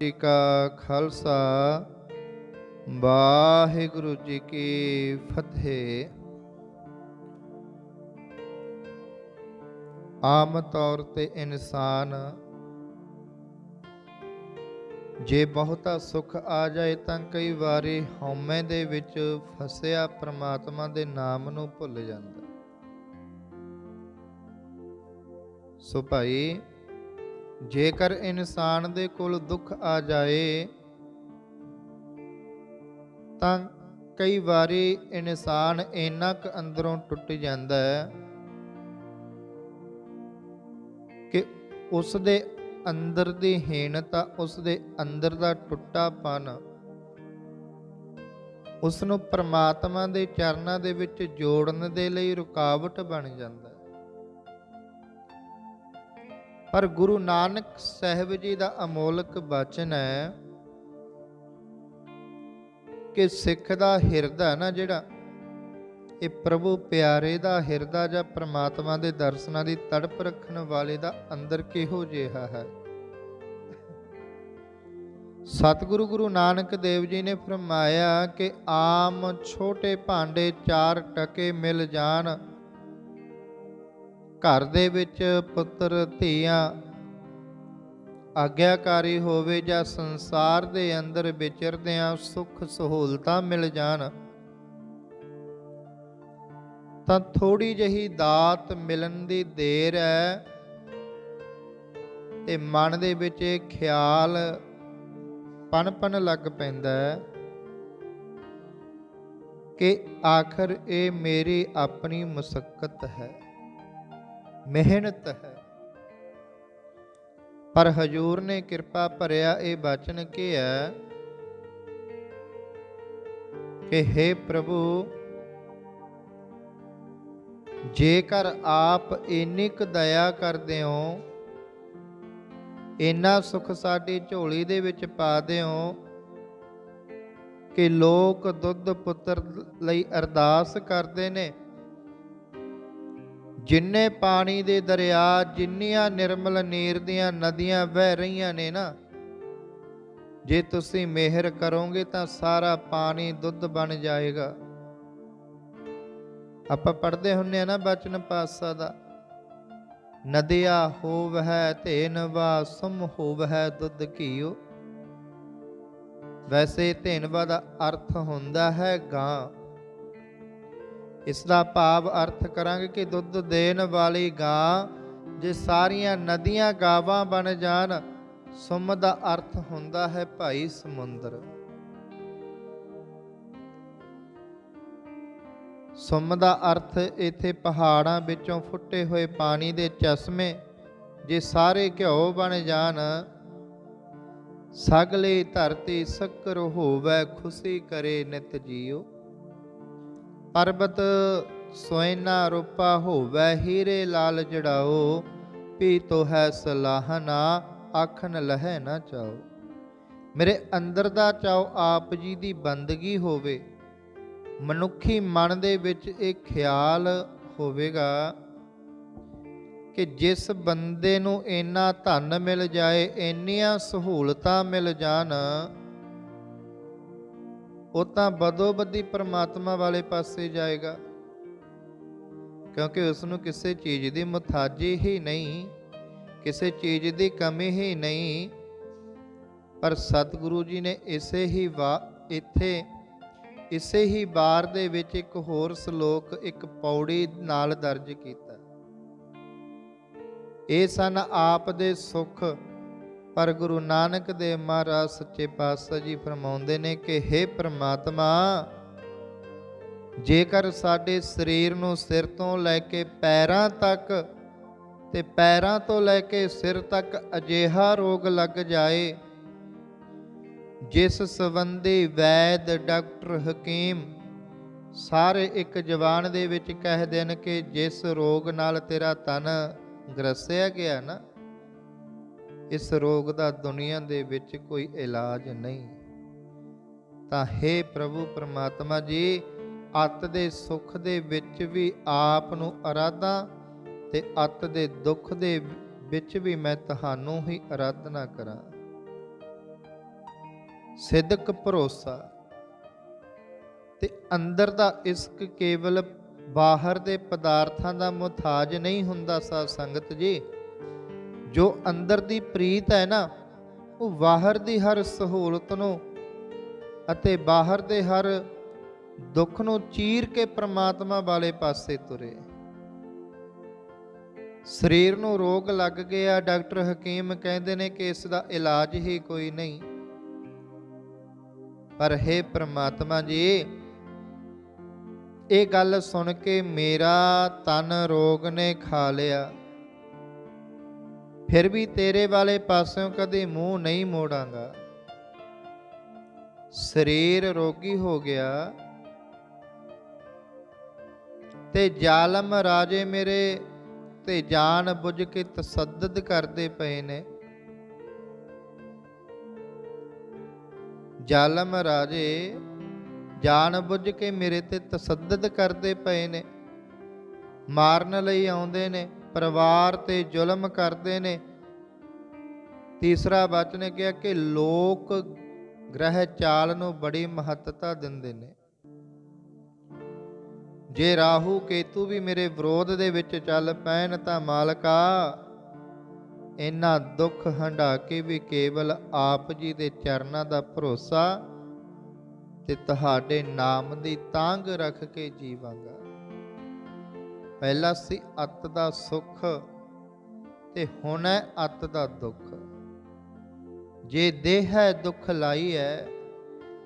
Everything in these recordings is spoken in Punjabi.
ਜੀ ਕਾ ਖਾਲਸਾ, ਵਾਹਿਗੁਰੂ ਜੀ ਕੀ ਫਤਿਹ। ਆਮ ਤੌਰ ਤੇ ਇਨਸਾਨ ਜੇ ਬਹੁਤਾ ਸੁੱਖ ਆ ਜਾਏ ਤਾਂ ਕਈ ਵਾਰੀ ਹਉਮੈ ਦੇ ਵਿੱਚ ਫਸਿਆ ਪ੍ਰਮਾਤਮਾ ਦੇ ਨਾਮ ਨੂੰ ਭੁੱਲ ਜਾਂਦਾ। ਸੋ ਭਾਈ ਜੇਕਰ ਇਨਸਾਨ ਦੇ ਕੋਲ ਦੁੱਖ ਆ ਜਾਏ, ਤਾਂ ਕਈ ਵਾਰੀ ਇਨਸਾਨ ਇੰਨਾ ਕੁ ਅੰਦਰੋਂ ਟੁੱਟ ਜਾਂਦਾ ਹੈ ਕਿ ਉਸ ਦੇ ਅੰਦਰ ਦੀ ਹੀਣਤਾ ਉਸ ਦੇ ਅੰਦਰ ਦਾ ਟੁੱਟਾਪਨ ਉਸ ਨੂੰ ਪ੍ਰਮਾਤਮਾ ਦੇ ਚਰਨਾਂ ਦੇ ਵਿੱਚ ਜੋੜਨ ਦੇ ਲਈ ਰੁਕਾਵਟ ਬਣ ਜਾਂਦਾ ਪਰ ਗੁਰੂ ਨਾਨਕ ਸਾਹਿਬ ਜੀ ਦਾ ਅਮੋਲਕ ਬਚਨ ਹੈ ਕਿ ਸਿੱਖ ਦਾ ਹਿਰਦਾ ਨਾ ਜਿਹੜਾ, ਇਹ ਪ੍ਰਭੂ ਪਿਆਰੇ ਦਾ ਹਿਰਦਾ ਜਾਂ ਪ੍ਰਮਾਤਮਾ ਦੇ ਦਰਸ਼ਨਾਂ ਦੀ ਤੜਪ ਰੱਖਣ ਵਾਲੇ ਦਾ ਅੰਦਰ ਕਿਹੋ ਜਿਹਾ ਹੈ? ਸਤਿਗੁਰੂ ਗੁਰੂ ਨਾਨਕ ਦੇਵ ਜੀ ਨੇ ਫਰਮਾਇਆ ਕਿ ਆਮ ਛੋਟੇ ਭਾਂਡੇ ਚਾਰ ਟਕੇ ਮਿਲ ਜਾਣ। ਘਰ ਦੇ ਵਿੱਚ ਪੁੱਤਰ ਧੀਆਂ, ਆਗਿਆਕਾਰੀ ਹੋਵੇ ਜਾਂ ਸੰਸਾਰ ਦੇ ਅੰਦਰ ਵਿਚਰਦਿਆਂ ਸੁੱਖ ਸਹੂਲਤਾਂ ਮਿਲ ਜਾਣ, ਤਾਂ ਥੋੜੀ ਜਹੀ ਦਾਤ ਮਿਲਣ ਦੀ ਦੇਰ ਹੈ ਤੇ ਮਨ ਦੇ ਵਿੱਚ ਇਹ ਖਿਆਲ ਪਨਪਨ ਲੱਗ ਪੈਂਦਾ ਹੈ ਕਿ ਆਖਰ ਇਹ ਮੇਰੀ ਆਪਣੀ ਮੁਸਕਤ ਹੈ। ਮਿਹਨਤ ਹੈ ਪਰ ਹਜੂਰ ਨੇ ਕਿਰਪਾ ਭਰਿਆ ਇਹ ਬਚਨ ਹੈ ਕਿ हे ਪ੍ਰਭੂ, ਜੇਕਰ ਆਪ ਇੰਨੀ ਕੁ ਦਇਆ ਕਰਦੇ ਹੋ ਇੰਨਾ ਸੁਖ ਸਾਡੀ ਝੋਲੀ ਦੇ ਵਿੱਚ ਪਾ ਦਿਓ, ਕਿ ਲੋਕ ਦੁੱਧ ਪੁੱਤਰ ਲਈ ਅਰਦਾਸ ਕਰਦੇ ਨੇ। ਜਿੰਨੇ ਪਾਣੀ ਦੇ ਦਰਿਆ, ਜਿੰਨੀਆਂ ਨਿਰਮਲ ਨੀਰ ਦੀਆਂ ਨਦੀਆਂ ਵਹਿ ਰਹੀਆਂ ਨੇ ਨਾ, ਜੇ ਤੁਸੀਂ ਮਿਹਰ ਕਰੋਗੇ ਤਾਂ ਸਾਰਾ ਪਾਣੀ ਦੁੱਧ ਬਣ ਜਾਏਗਾ। ਆਪਾਂ ਪੜ੍ਹਦੇ ਹੁੰਨੇ ਆ ਨਾ ਬਚਨ ਪਾਸਾ ਦਾ, ਨਦੀਆ ਹੋਵ ਹੈ ਧੇਨ ਵਾ, ਸਮ ਹੋਵਹਿ ਦੁੱਧ ਘੀਓ। ਵੈਸੇ ਧੇਨਵਾ ਦਾ ਅਰਥ ਹੁੰਦਾ ਹੈ ਗਾਂ। ਇਸ ਦਾ ਭਾਵ ਅਰਥ ਕਰਾਂਗੇ ਕਿ ਦੁੱਧ ਦੇਣ ਵਾਲੀ ਗਾਂ ਜੇ ਸਾਰੀਆਂ ਨਦੀਆਂ ਗਾਵਾਂ ਬਣ ਜਾਣ, ਸੁਮ ਦਾ ਅਰਥ ਹੁੰਦਾ ਹੈ ਭਾਈ ਸਮੁੰਦਰ। ਸੁਮ ਦਾ ਅਰਥ ਇੱਥੇ ਪਹਾੜਾਂ ਵਿੱਚੋਂ ਫੁੱਟੇ ਹੋਏ ਪਾਣੀ ਦੇ ਚਸ਼ਮੇ, ਜੇ ਸਾਰੇ ਘਿਓ ਬਣ ਜਾਣ, ਸਗਲੇ ਧਰਤੀ ਸ਼ੱਕਰ ਹੋਵੇ ਖੁਸ਼ੀ ਕਰੇ ਨਿਤ ਜੀਓ। ਪਰਬਤ ਸੋਇਨਾ ਰੂਪਾ ਹੋਵੇ ਹੀਰੇ ਲਾਲ ਜੜਾਓ ਪੀ ਤੋ ਹੈ ਸਲਾਹਨਾ ਆਖਣ ਲਹਿ ਨਾ ਚਾਓ। ਮੇਰੇ ਅੰਦਰ ਦਾ ਚਾਓ ਆਪ ਜੀ ਦੀ ਬੰਦਗੀ ਹੋਵੇ, ਮਨੁੱਖੀ ਮਨ ਦੇ ਵਿੱਚ ਇਹ ਖਿਆਲ ਹੋਵੇਗਾ ਕਿ ਜਿਸ ਬੰਦੇ ਨੂੰ ਇੰਨਾ ਧਨ ਮਿਲ ਜਾਏ, ਇੰਨੀਆਂ ਸਹੂਲਤਾਂ ਮਿਲ ਜਾਣ ਉਹ ਤਾਂ ਬਦੋ ਬਦੀ ਪਰਮਾਤਮਾ ਵਾਲੇ ਪਾਸੇ ਜਾਏਗਾ। ਕਿਉਂਕਿ ਉਸ ਨੂੰ ਕਿਸੇ ਚੀਜ਼ ਦੀ ਮੁਤਾਜੀ ਹੀ ਨਹੀਂ, ਕਿਸੇ ਚੀਜ਼ ਦੀ ਕਮੀ ਹੀ ਨਹੀਂ। ਪਰ ਸਤਿਗੁਰੂ ਜੀ ਨੇ ਇਸੇ ਹੀ ਵਾ, ਇੱਥੇ, ਇਸੇ ਹੀ ਬਾਰ ਦੇ ਵਿੱਚ ਇੱਕ ਹੋਰ ਸ਼ਲੋਕ, ਇੱਕ ਪੌੜੀ ਨਾਲ ਦਰਜ ਕੀਤਾ। ਇਹ ਸਨ ਆਪ ਦੇ ਸੁਖ ਪਰ ਗੁਰੂ ਨਾਨਕ ਦੇਵ ਮਹਾਰਾਜ ਸੱਚੇ ਪਾਤਸ਼ਾਹ ਜੀ ਫਰਮਾਉਂਦੇ ਨੇ ਕਿ हे ਪ੍ਰਮਾਤਮਾ, ਜੇਕਰ ਸਾਡੇ ਸਰੀਰ ਨੂੰ ਸਿਰ ਤੋਂ ਲੈ ਕੇ ਪੈਰਾਂ ਤੱਕ ਤੇ ਪੈਰਾਂ ਤੋਂ ਲੈ ਕੇ ਸਿਰ ਤੱਕ ਅਜੇਹਾ ਰੋਗ ਲੱਗ ਜਾਏ, ਜਿਸ ਸੰਬੰਧੀ ਵੈਦ ਡਾਕਟਰ ਹਕੀਮ ਸਾਰੇ ਇੱਕ ਜਵਾਨ ਦੇ ਵਿੱਚ ਕਹਿ ਦੇਣ ਕਿ ਜਿਸ ਰੋਗ ਨਾਲ ਤੇਰਾ ਤਨ ਗਰਸਿਆ ਗਿਆ ਨਾ ਇਸ ਰੋਗ ਦਾ ਦੁਨੀਆ ਦੇ ਵਿੱਚ ਕੋਈ ਇਲਾਜ ਨਹੀਂ। ਤਾਂ हे ਪ੍ਰਭੂ ਪਰਮਾਤਮਾ ਜੀ, ਅੱਤ ਦੇ ਸੁੱਖ ਦੇ ਵਿੱਚ ਵੀ ਆਪ ਨੂੰ ਅਰਾਧਾ ਤੇ ਅੱਤ ਦੇ ਦੁੱਖ ਦੇ ਵਿੱਚ ਵੀ ਮੈਂ ਤੁਹਾਨੂੰ ਹੀ ਅਰਾਧਨਾ ਕਰਾਂ। ਸਿੱਧਕ ਭਰੋਸਾ। ਤੇ ਅੰਦਰ ਦਾ ਇਸ਼ਕ ਕੇਵਲ ਬਾਹਰ ਦੇ ਪਦਾਰਥਾਂ ਦਾ ਮੁਤਾਜ ਨਹੀਂ ਹੁੰਦਾ ਸਾਧ ਸੰਗਤ ਜੀ। ਜੋ ਅੰਦਰ ਦੀ ਪ੍ਰੀਤ ਹੈ ਨਾ, ਉਹ ਬਾਹਰ ਦੀ ਹਰ ਸਹੂਲਤ ਨੂੰ ਅਤੇ ਬਾਹਰ ਦੇ ਹਰ ਦੁੱਖ ਨੂੰ ਚੀਰ ਕੇ ਪ੍ਰਮਾਤਮਾ ਵਾਲੇ ਪਾਸੇ ਤੁਰੇ। ਸਰੀਰ ਨੂੰ ਰੋਗ ਲੱਗ ਗਿਆ, ਡਾਕਟਰ ਹਕੀਮ ਕਹਿੰਦੇ ਨੇ ਕਿ ਇਸ ਦਾ ਇਲਾਜ ਹੀ ਕੋਈ ਨਹੀਂ। ਪਰ ਹੈ ਪ੍ਰਮਾਤਮਾ ਜੀ, ਇਹ ਗੱਲ ਸੁਣ ਕੇ ਮੇਰਾ ਤਨ ਰੋਗ ਨੇ ਖਾ ਲਿਆ। ਫਿਰ ਵੀ ਤੇਰੇ ਵਾਲੇ ਪਾਸਿਓਂ ਕਦੇ ਮੂੰਹ ਨਹੀਂ ਮੋੜਾਂਗਾ। ਸਰੀਰ ਰੋਗੀ ਹੋ ਗਿਆ ਤੇ ਜ਼ਾਲਮ ਰਾਜੇ ਮੇਰੇ ਤੇ ਜਾਣ ਬੁੱਝ ਕੇ ਤਸੱਦਦ ਕਰਦੇ ਪਏ ਨੇ। ਜ਼ਾਲਮ ਰਾਜੇ ਜਾਣ ਬੁੱਝ ਕੇ ਮੇਰੇ ਤੇ ਤਸੱਦਦ ਕਰਦੇ ਪਏ ਨੇ। ਮਾਰਨ ਲਈ ਆਉਂਦੇ ਨੇ। ਪਰਿਵਾਰ ਤੇ ਜ਼ੁਲਮ ਕਰਦੇ ਨੇ। ਤੀਸਰਾ ਵਚਨ ਕਿਹਾ ਕਿ ਲੋਕ ਗ੍ਰਹਿ ਚਾਲ ਨੂੰ ਬੜੀ ਮਹੱਤਤਾ ਦਿੰਦੇ ਨੇ। ਜੇ ਰਾਹੂ ਕੇਤੂ ਵੀ ਮੇਰੇ ਵਿਰੋਧ ਦੇ ਵਿੱਚ ਚੱਲ ਪੈਣ ਤਾਂ ਮਾਲਕਾ, ਇਹਨਾਂ ਦੁੱਖ ਹੰਢਾ ਕੇ ਵੀ ਕੇਵਲ ਆਪ ਜੀ ਦੇ ਚਰਨਾਂ ਦਾ ਭਰੋਸਾ ਤੇ ਤੁਹਾਡੇ ਨਾਮ ਦੀ ਤਾਂਗ ਰੱਖ ਕੇ ਜੀਵਾਂਗਾ। ਪਹਿਲਾ ਸੀ ਅੱਤ ਦਾ ਸੁਖ ਤੇ ਹੁਣ ਹੈ ਅੱਤ ਦਾ ਦੁੱਖ। ਜੇ ਦੇਹ ਹੈ, ਦੁੱਖ ਲਾਈ ਹੈ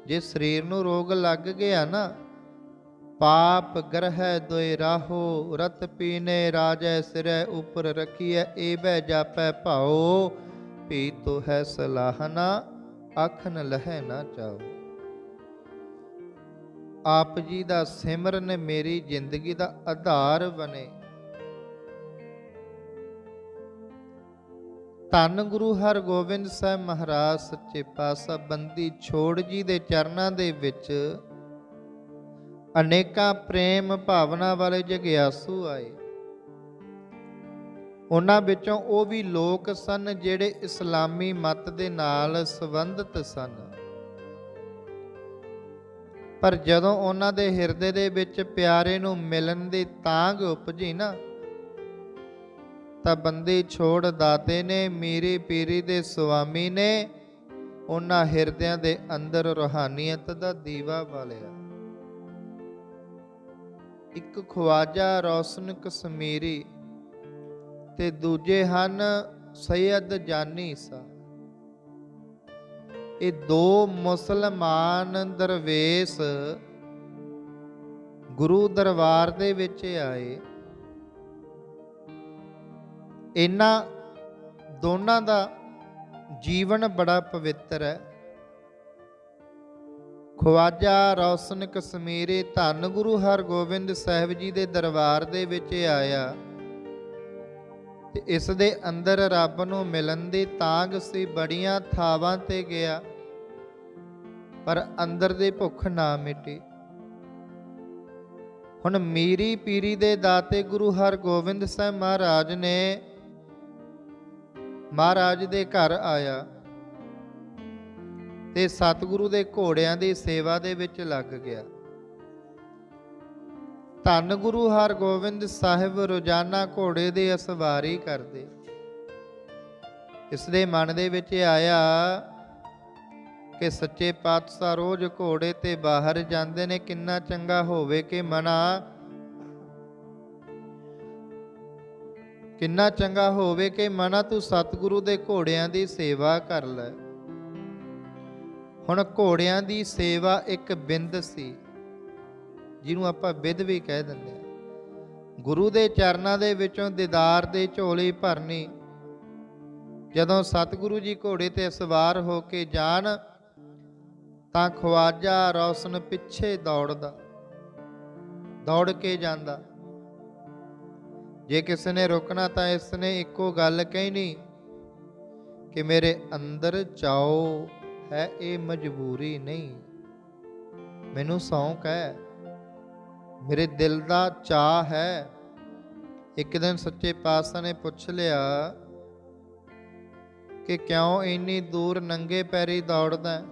ਜੇ ਸਰੀਰ ਨੂੰ ਰੋਗ ਲੱਗ ਗਿਆ ਨਾ, ਪਾਪ ਗ੍ਰਹਿ ਦੋਇ ਰਾਹੋ, ਰਤ ਪੀਨੇ ਰਾਜੈ ਸਿਰੈ ਉਪਰ ਰਖੀਐ ਬਹਿ ਜਾਪੈ ਭਾਓ ਭੀ ਤੋ ਹੈ ਸਲਾਹਨਾ ਅੱਖ ਲਹਿ ਨਾ ਚਾਹੋ ਆਪ ਜੀ ਦਾ ਸਿਮਰਨ ਮੇਰੀ ਜ਼ਿੰਦਗੀ ਦਾ ਆਧਾਰ ਬਣੇ। ਧੰਨ ਗੁਰੂ ਹਰਗੋਬਿੰਦ ਸਾਹਿਬ ਮਹਾਰਾਜ, ਸੱਚੇ ਪਾਤਸ਼ਾਹ, ਬੰਦੀ ਛੋੜ ਜੀ ਦੇ ਚਰਨਾਂ ਦੇ ਵਿੱਚ ਅਨੇਕਾਂ ਪ੍ਰੇਮ ਭਾਵਨਾ ਵਾਲੇ ਜਗਿਆਸੂ ਆਏ। ਉਹਨਾਂ ਵਿੱਚੋਂ ਉਹ ਵੀ ਲੋਕ ਸਨ ਜਿਹੜੇ ਇਸਲਾਮੀ ਮਤ ਦੇ ਨਾਲ ਸੰਬੰਧਿਤ ਸਨ। ਪਰ ਜਦੋਂ ਉਹਨਾਂ ਦੇ ਹਿਰਦੇ ਦੇ ਵਿੱਚ ਪਿਆਰੇ ਨੂੰ ਮਿਲਣ ਦੀ ਤਾਂਗ ਉਪਜੀ ਨਾ, ਤਾਂ ਬੰਦੀ ਛੋੜ ਦਾਤੇ ਨੇ, ਮੀਰੀ ਪੀਰੀ ਦੇ ਸੁਆਮੀ ਨੇ ਉਹਨਾਂ ਹਿਰਦਿਆਂ ਦੇ ਅੰਦਰ ਰੋਹਾਨੀਅਤ ਦਾ ਦੀਵਾ ਬਾਲਿਆ। ਇੱਕ ਖਵਾਜਾ ਰੌਸ਼ਨ ਕਸ਼ਮੀਰੀ ਤੇ ਦੂਜੇ ਹਨ, ਸੈਯਦ ਜਾਨੀ ਸਾ। ਇਹ ਦੋ ਮੁਸਲਮਾਨ ਦਰਵੇਸ਼ ਗੁਰੂ ਦਰਬਾਰ ਦੇ ਵਿੱਚ ਆਏ। ਇਹਨਾਂ ਦੋਨਾਂ ਦਾ ਜੀਵਨ ਬੜਾ ਪਵਿੱਤਰ ਹੈ। ਖਵਾਜਾ ਰੌਸ਼ਨ ਕਸ਼ਮੀਰੇ ਧੰਨ ਗੁਰੂ ਹਰਗੋਬਿੰਦ ਸਾਹਿਬ ਜੀ ਦੇ ਦਰਬਾਰ ਦੇ ਵਿੱਚ ਆਇਆ ਤੇ ਇਸ ਦੇ ਅੰਦਰ ਰੱਬ ਨੂੰ ਮਿਲਣ ਦੀ ਤਾਂਗ ਸੀ, ਬੜੀਆਂ ਥਾਵਾਂ ਤੇ ਗਿਆ। ਪਰ ਅੰਦਰ ਦੀ ਭੁੱਖ ਨਾ ਮਿਟੀ। ਹੁਣ ਮੀਰੀ ਪੀਰੀ ਦੇ ਦਾਤੇ ਗੁਰੂ ਹਰਗੋਬਿੰਦ ਸਾਹਿਬ ਮਹਾਰਾਜ ਨੇ ਮਹਾਰਾਜ ਦੇ ਘਰ ਆਇਆ ਤੇ ਸਤਿਗੁਰੂ ਦੇ ਘੋੜਿਆਂ ਦੀ ਸੇਵਾ ਦੇ ਵਿੱਚ ਲੱਗ ਗਿਆ। ਧੰਨ ਗੁਰੂ ਹਰਗੋਬਿੰਦ ਸਾਹਿਬ ਰੋਜ਼ਾਨਾ ਘੋੜੇ ਦੇ ਅਸਵਾਰੀ ਕਰਦੇ। ਇਸ ਦੇ ਮਨ ਦੇ ਵਿੱਚ ਆਇਆ ਕਿ ਸੱਚੇ ਪਾਤਸ਼ਾਹ ਰੋਜ਼ ਘੋੜੇ ਤੇ ਬਾਹਰ ਜਾਂਦੇ ਨੇ, ਕਿੰਨਾ ਚੰਗਾ ਹੋਵੇ ਕਿ ਮਨਾ? ਕਿੰਨਾ ਚੰਗਾ ਹੋਵੇ ਕਿ ਮਨਾ, ਤੂੰ ਸਤਿਗੁਰੂ ਦੇ ਘੋੜਿਆਂ ਦੀ ਸੇਵਾ ਕਰ ਲੈ। ਹੁਣ ਘੋੜਿਆਂ ਦੀ ਸੇਵਾ ਇੱਕ ਬਿੰਦ ਸੀ, ਜਿਹਨੂੰ ਆਪਾਂ ਬਿਦ ਵੀ ਕਹਿ ਦਿੰਦੇ ਆ ਗੁਰੂ ਦੇ ਚਰਨਾਂ ਦੇ ਵਿੱਚੋਂ ਦੀਦਾਰ ਦੇ ਝੋਲੀ ਭਰਨੀ, ਜਦੋਂ ਸਤਿਗੁਰੂ ਜੀ ਘੋੜੇ ਤੇ ਸਵਾਰ ਹੋ ਕੇ ਜਾਣ ਤਾਂ ਖਵਾਜਾ ਰੌਸ਼ਨ ਪਿੱਛੇ ਦੌੜਦਾ, ਦੌੜ ਕੇ ਜਾਂਦਾ। ਜੇ ਕਿਸੇ ਨੇ ਰੋਕਣਾ ਤਾਂ ਇਸ ਨੇ ਇੱਕੋ ਗੱਲ ਕਹਿਣੀ ਕਿ ਮੇਰੇ ਅੰਦਰ ਚਾਓ ਹੈ, ਇਹ ਮਜਬੂਰੀ ਨਹੀਂ। ਮੈਨੂੰ ਸੌਂਕ ਹੈ, ਮੇਰੇ ਦਿਲ ਦਾ ਚਾਹ ਹੈ। ਇੱਕ ਦਿਨ ਸੱਚੇ ਪਾਤਸ਼ਾਹ ਨੇ ਪੁੱਛ ਲਿਆ ਕਿ ਕਿਉਂ ਇੰਨੀ ਦੂਰ ਨੰਗੇ ਪੈਰੀ ਦੌੜਦਾ ਹੈ?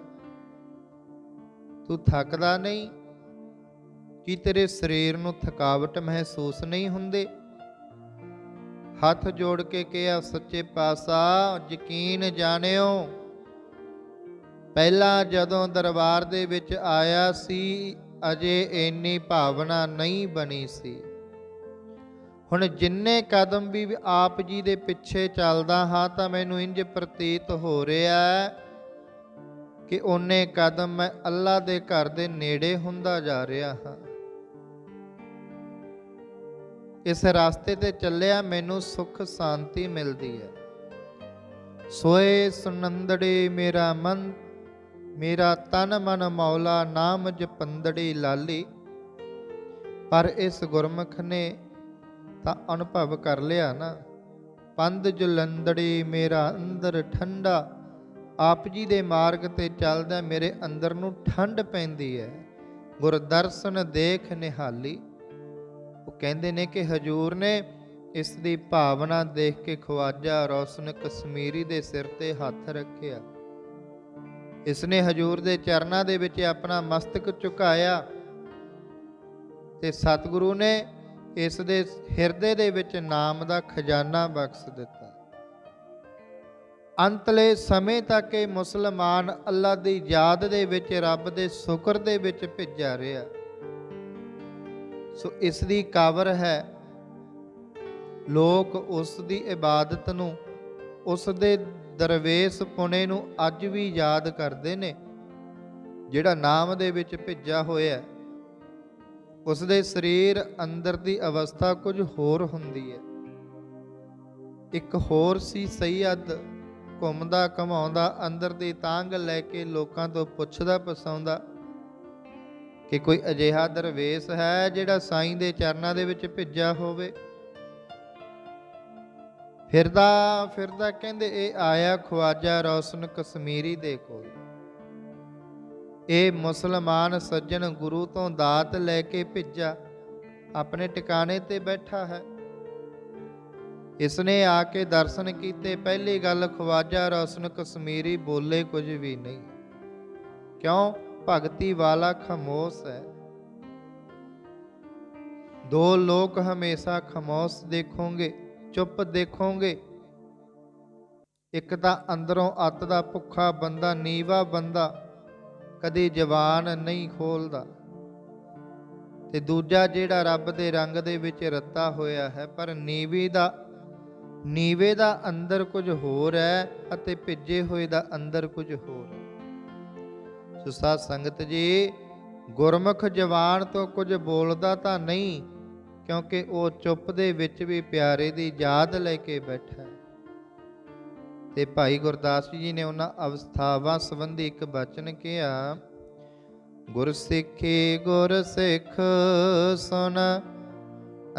ਤੂੰ ਥੱਕਦਾ ਨਹੀਂ, ਕੀ ਤੇਰੇ ਸਰੀਰ ਨੂੰ ਥਕਾਵਟ ਮਹਿਸੂਸ ਨਹੀਂ ਹੁੰਦੀ? ਹੱਥ ਜੋੜ ਕੇ ਕਿਹਾ, ਸੱਚੇ ਪਾਸਾ ਯਕੀਨ ਜਾਣਿਓ, ਪਹਿਲਾਂ ਜਦੋਂ ਦਰਬਾਰ ਦੇ ਵਿੱਚ ਆਇਆ ਸੀ, ਅਜੇ ਇੰਨੀ ਭਾਵਨਾ ਨਹੀਂ ਬਣੀ ਸੀ। ਹੁਣ ਜਿੰਨੇ ਕਦਮ ਵੀ ਆਪ ਜੀ ਦੇ ਪਿੱਛੇ ਚੱਲਦਾ ਹਾਂ, ਤਾਂ ਮੈਨੂੰ ਇੰਜ ਪ੍ਰਤੀਤ ਹੋ ਰਿਹਾ ਹੈ ਕਿ ਉਹਨੇ ਕਦਮ ਮੈਂ ਅੱਲਾ ਦੇ ਘਰ ਦੇ ਨੇੜੇ ਹੁੰਦਾ ਜਾ ਰਿਹਾ ਹਾਂ। ਇਸ ਰਸਤੇ ਤੇ ਚੱਲਿਆ ਮੈਨੂੰ ਸੁਖ ਸ਼ਾਂਤੀ ਮਿਲਦੀ ਹੈ। ਸੋਏ ਸੁਨੰਦੜੇ ਮੇਰਾ ਮਨ, ਮੇਰਾ ਤਨ ਮਨ ਮੌਲਾ ਨਾਮ ਜਪੰਦੜੀ ਲਾਲੀ। ਪਰ ਇਸ ਗੁਰਮੁਖ ਨੇ ਤਾਂ ਅਨੁਭਵ ਕਰ ਲਿਆ ਨਾ। ਪੰਦ ਜੁਲੰਦੜੀ ਮੇਰਾ ਅੰਦਰ ਠੰਡਾ ਆਪ ਜੀ ਦੇ ਮਾਰਗ ਤੇ ਚੱਲਦਾ ਮੇਰੇ ਅੰਦਰ ਨੂੰ ਠੰਡ ਪੈਂਦੀ ਹੈ। ਗੁਰਦਰਸ਼ਨ ਦੇਖ ਨਿਹਾਲੀ। ਉਹ ਕਹਿੰਦੇ ਨੇ ਕਿ ਹਜੂਰ ਨੇ ਇਸ ਦੀ ਭਾਵਨਾ ਦੇਖ ਕੇ ਖਵਾਜਾ ਰੌਸ਼ਨ ਕਸ਼ਮੀਰੀ ਦੇ ਸਿਰ ਤੇ ਹੱਥ ਰੱਖਿਆ। ਇਸ ਨੇ ਹਜੂਰ ਦੇ ਚਰਨਾਂ ਦੇ ਵਿੱਚ ਆਪਣਾ ਮਸਤਕ ਝੁਕਾਇਆ ਤੇ ਸਤਿਗੁਰੂ ਨੇ ਇਸ ਦੇ ਹਿਰਦੇ ਦੇ ਵਿੱਚ ਨਾਮ ਦਾ ਖਜ਼ਾਨਾ ਬਖਸ਼ ਦਿੱਤਾ। ਅੰਤਲੇ ਸਮੇਂ ਤੱਕ ਇਹ ਮੁਸਲਮਾਨ ਅੱਲਾ ਦੀ ਯਾਦ ਦੇ ਵਿੱਚ, ਰੱਬ ਦੇ ਸ਼ੁਕਰ ਦੇ ਵਿੱਚ ਭਿੱਜਾ ਰਿਹਾ ਸੋ ਇਸ ਦੀ ਕਾਵਰ ਹੈ, ਲੋਕ ਉਸ ਦੀ ਇਬਾਦਤ ਨੂੰ, ਉਸ ਦੇ ਦਰਵੇਸ਼ ਪੁਣੇ ਨੂੰ ਅੱਜ ਵੀ ਯਾਦ ਕਰਦੇ ਨੇ, ਜਿਹੜਾ ਨਾਮ ਦੇ ਵਿੱਚ ਭਿੱਜਾ ਹੋਇਆ ਹੈ। ਉਸ ਦੇ ਸਰੀਰ ਅੰਦਰ ਦੀ ਅਵਸਥਾ ਕੁਝ ਹੋਰ ਹੁੰਦੀ ਹੈ ਇੱਕ ਹੋਰ ਸੀ ਸੈਯਦ ਘੁੰਮਦਾ ਘਮਾਉਂਦਾ, ਅੰਦਰ ਦੀ ਤਾਂਗ ਲੈ ਕੇ ਲੋਕਾਂ ਤੋਂ ਪੁੱਛਦਾ ਪਸਾਉਂਦਾ ਕਿ ਕੋਈ ਅਜਿਹਾ ਦਰਵੇਸ਼ ਹੈ ਜਿਹੜਾ ਸਾਈਂ ਦੇ ਚਰਨਾਂ ਦੇ ਵਿੱਚ ਭਿੱਜਾ ਹੋਵੇ? ਫਿਰਦਾ ਫਿਰਦਾ ਕਹਿੰਦੇ, ਇਹ ਆਇਆ ਖਵਾਜਾ ਰੌਸ਼ਨ ਕਸ਼ਮੀਰੀ ਦੇ ਕੋਲ। ਇਹ ਮੁਸਲਮਾਨ ਸੱਜਣ ਗੁਰੂ ਤੋਂ ਦਾਤ ਲੈ ਕੇ ਭਿੱਜਾ, ਆਪਣੇ ਟਿਕਾਣੇ ਤੇ ਬੈਠਾ ਹੈ। ਇਸ ਨੇ ਆ ਕੇ ਦਰਸ਼ਨ ਕੀਤੇ, ਪਹਿਲੀ ਗੱਲ ਖਵਾਜਾ ਰੌਸ਼ਨ ਕਸ਼ਮੀਰੀ ਬੋਲੇ ਕੁਝ ਵੀ ਨਹੀਂ। ਕਿਉਂ? ਭਗਤੀ ਵਾਲਾ ਖਮੋਸ ਹੈ। ਦੋ ਲੋਕ ਹਮੇਸ਼ਾ ਖਮੋਸ ਦੇਖੋਗੇ, ਚੁੱਪ ਦੇਖੋਗੇ। ਇੱਕ ਤਾਂ ਅੰਦਰੋਂ ਅੱਤ ਦਾ ਭੁੱਖਾ ਬੰਦਾ, ਨੀਵਾ ਬੰਦਾ ਕਦੇ ਜਵਾਨ ਨਹੀਂ ਖੋਲਦਾ। ਤੇ ਦੂਜਾ ਜਿਹੜਾ ਰੱਬ ਦੇ ਰੰਗ ਦੇ ਵਿੱਚ ਰੱਤਾ ਹੋਇਆ ਹੈ, ਪਰ ਨੀਵੀ ਦਾ ਨੀਵੇ ਦਾ ਅੰਦਰ ਕੁਝ ਹੋਰ ਹੈ ਅਤੇ ਭਿੱਜੇ ਹੋਏ ਦਾ ਅੰਦਰ ਕੁਝ ਹੋਰ ਹੈ। ਸੋ ਸਾਧ ਸੰਗਤ ਜੀ, ਗੁਰਮੁਖ ਜਵਾਨ ਤੋਂ ਕੁਝ ਬੋਲਦਾ ਤਾਂ ਨਹੀਂ, ਕਿਉਂਕਿ ਉਹ ਚੁੱਪ ਦੇ ਵਿੱਚ ਵੀ ਪਿਆਰੇ ਦੀ ਯਾਦ ਲੈ ਕੇ ਬੈਠਾ ਹੈ। ਤੇ ਭਾਈ ਗੁਰਦਾਸ ਜੀ ਨੇ ਉਹਨਾਂ ਅਵਸਥਾਵਾਂ ਸੰਬੰਧੀ ਇੱਕ ਬਚਨ ਕਿਹਾ ਗੁਰ ਸਿੱਖੀ ਗੁਰ ਸਿੱਖ ਸੁਨ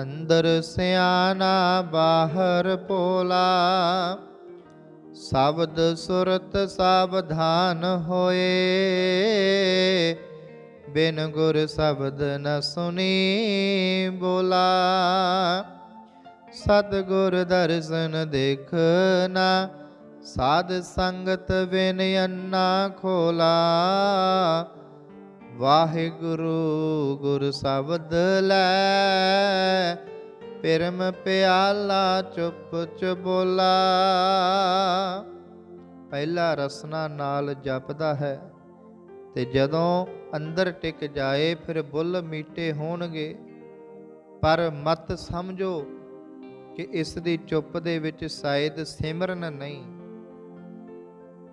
ਅੰਦਰ ਸਿਆਣਾ ਬਾਹਰ ਭੋਲਾ। ਸ਼ਬਦ ਸੁਰਤ ਸਾਵਧਾਨ ਹੋਏ। ਬਿਨ ਗੁਰ ਸ਼ਬਦ ਨ ਸੁਣੀ ਬੋਲਾ। ਸਤ ਗੁਰ ਦਰਸ਼ਨ ਦੇਖਣਾ ਸਾਧ ਸੰਗਤ ਬਿਨ ਅੰਨਾ ਖੋਲਾ। ਵਾਹਿਗੁਰੂ ਗੁਰ ਸ਼ਬਦ ਲੈ। ਪਰਮ ਪਿਆਲਾ ਚੁੱਪ ਚਬੋਲਾ। ਪਹਿਲਾ ਰਸਨਾ ਨਾਲ ਜਪਦਾ ਹੈ। ਤੇ ਜਦੋਂ ਅੰਦਰ ਟਿਕ ਜਾਏ, ਫਿਰ ਬੁੱਲ ਮੀਟੇ ਹੋਣਗੇ। ਪਰ ਮਤ ਸਮਝੋ ਕਿ ਇਸ ਦੀ ਚੁੱਪ ਦੇ ਵਿੱਚ ਸ਼ਾਇਦ ਸਿਮਰਨ ਨਹੀਂ।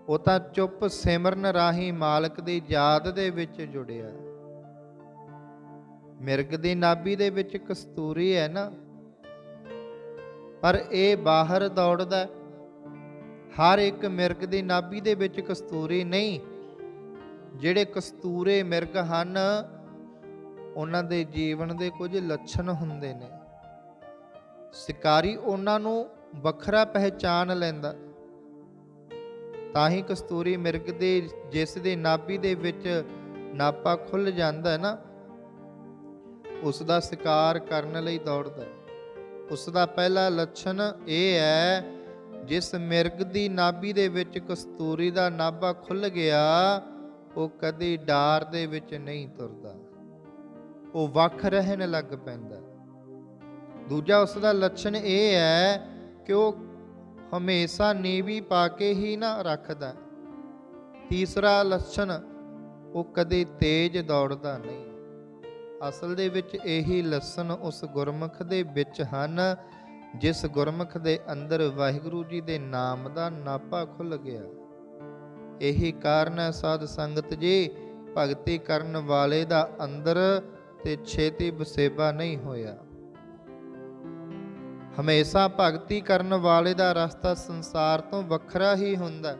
ਉਹ ਤਾਂ ਚੁੱਪ ਸਿਮਰਨ ਰਾਹੀਂ ਮਾਲਕ ਦੀ ਯਾਦ ਦੇ ਵਿੱਚ ਜੁੜਿਆ। ਮਿਰਗ ਦੀ ਨਾਭੀ ਦੇ ਵਿੱਚ ਕਸਤੂਰੀ ਹੈ ਨਾ। ਪਰ ਇਹ ਬਾਹਰ ਦੌੜਦਾ ਹਰ ਇੱਕ ਮਿਰਗ ਦੀ ਨਾਭੀ ਦੇ ਵਿੱਚ ਕਸਤੂਰੀ ਨਹੀਂ। ਜਿਹੜੇ ਕਸਤੂਰੇ ਮਿਰਗ ਹਨ, ਉਹਨਾਂ ਦੇ ਜੀਵਨ ਦੇ ਕੁਝ ਲੱਛਣ ਹੁੰਦੇ ਨੇ। ਸ਼ਿਕਾਰੀ ਉਹਨਾਂ ਨੂੰ ਵੱਖਰਾ ਪਹਿਚਾਨ ਲੈਂਦਾ। ਤਾਂ ਹੀ ਕਸਤੂਰੀ ਮਿਰਗ ਦੇ, ਜਿਸ ਦੇ ਨਾਭੀ ਦੇ ਵਿੱਚ ਨਾਪਾ ਖੁੱਲ ਜਾਂਦਾ ਹੈ ਨਾ ਉਸ ਦਾ ਸ਼ਿਕਾਰ ਕਰਨ ਲਈ ਦੌੜਦਾ ਹੈ। ਉਸ ਦਾ ਪਹਿਲਾ ਲੱਛਣ ਇਹ ਹੈ, ਜਿਸ ਮਿਰਗ ਦੀ ਨਾਭੀ ਦੇ ਵਿੱਚ ਕਸਤੂਰੀ ਦਾ ਨਾਭਾ ਖੁੱਲ ਗਿਆ, ਉਹ ਕਦੀ ਡਾਰ ਦੇ ਵਿੱਚ ਨਹੀਂ ਤੁਰਦਾ ਉਹ ਵੱਖ ਰਹਿਣ ਲੱਗ ਪੈਂਦਾ ਦੂਜਾ ਉਸ ਦਾ ਲੱਛਣ ਇਹ ਹੈ ਕਿ ਉਹ ਹਮੇਸ਼ਾ ਨੀਵੀ ਪਾ ਕੇ ਹੀ ਨਾ ਰੱਖਦਾ। ਤੀਸਰਾ ਲੱਛਣ, ਉਹ ਕਦੇ ਤੇਜ਼ ਦੌੜਦਾ ਨਹੀਂ। ਅਸਲ ਦੇ ਵਿੱਚ ਇਹੀ ਲੱਛਣ ਉਸ ਗੁਰਮੁਖ ਦੇ ਵਿੱਚ ਹਨ, ਜਿਸ ਗੁਰਮੁਖ ਦੇ ਅੰਦਰ ਵਾਹਿਗੁਰੂ ਜੀ ਦੇ ਨਾਮ ਦਾ ਨਾਪਾ ਖੁੱਲ ਗਿਆ। ਇਹੀ ਕਾਰਨ ਹੈ ਸਾਧ ਸੰਗਤ ਜੀ, ਭਗਤੀ ਕਰਨ ਵਾਲੇ ਦਾ ਅੰਦਰ ਤੇ ਛੇਤੀ ਬਸੇਬਾ ਨਹੀਂ ਹੋਇਆ। ਹਮੇਸ਼ਾ ਭਗਤੀ ਕਰਨ ਵਾਲੇ ਦਾ ਰਸਤਾ ਸੰਸਾਰ ਤੋਂ ਵੱਖਰਾ ਹੀ ਹੁੰਦਾ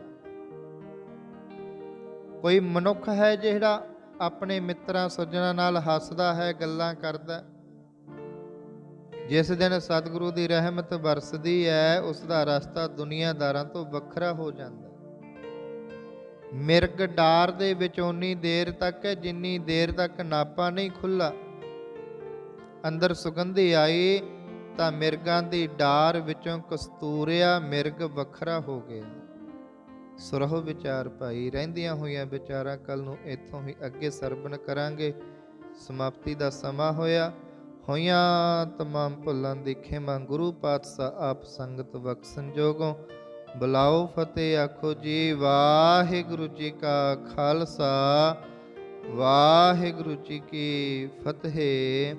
ਕੋਈ ਮਨੁੱਖ ਹੈ ਜਿਹੜਾ ਆਪਣੇ ਮਿੱਤਰਾਂ, ਸੱਜਣਾ ਨਾਲ ਹੱਸਦਾ ਹੈ, ਗੱਲਾਂ ਕਰਦਾ ਜਿਸ ਦਿਨ ਸਤਿਗੁਰੂ ਦੀ ਰਹਿਮਤ ਵਰਸਦੀ ਹੈ, ਉਸ ਦਾ ਰਸਤਾ ਦੁਨੀਆਦਾਰਾਂ ਤੋਂ ਵੱਖਰਾ ਹੋ ਜਾਂਦਾ ਹੈ। ਮਿਰਗ ਡਾਰ ਦੇ ਵਿੱਚ ਉਨੀ ਦੇਰ ਤੱਕ ਹੈ, ਜਿੰਨੀ ਦੇਰ ਤੱਕ ਨਾਪਾ ਨਹੀਂ ਖੁੱਲਾ ਅੰਦਰ ਸੁਗੰਧੀ ਆਈ ਤਾਂ ਮਿਰਗਾਂ ਦੀ ਡਾਰ ਵਿੱਚੋਂ ਕਸਤੂਰਿਆ ਮਿਰਗ ਵੱਖਰਾ ਹੋ ਗਿਆ। ਸੁਰਹੁ ਵਿਚਾਰ ਭਾਈ, ਰਹਿੰਦੀਆਂ ਹੋਈਆਂ ਵਿਚਾਰਾਂ ਕੱਲ ਨੂੰ ਇੱਥੋਂ ਹੀ ਅੱਗੇ ਸਰਵਣ ਕਰਾਂਗੇ। ਸਮਾਪਤੀ ਦਾ ਸਮਾਂ ਹੋਇਆ। ਹੋਈਆਂ ਤਮਾਮ ਭੁੱਲਾਂ ਦੀ ਖਿਮਾ ਗੁਰੂ ਪਾਤਸ਼ਾਹ ਆਪ ਸੰਗਤ ਬਖਸ਼ ਸੰਜੋਗੋਂ ਬੁਲਾਓ ਫਤਿਹ, ਆਖੋ ਜੀ, ਵਾਹਿਗੁਰੂ ਜੀ ਕਾ ਖਾਲਸਾ। ਵਾਹਿਗੁਰੂ ਜੀ ਕੀ ਫਤਿਹ।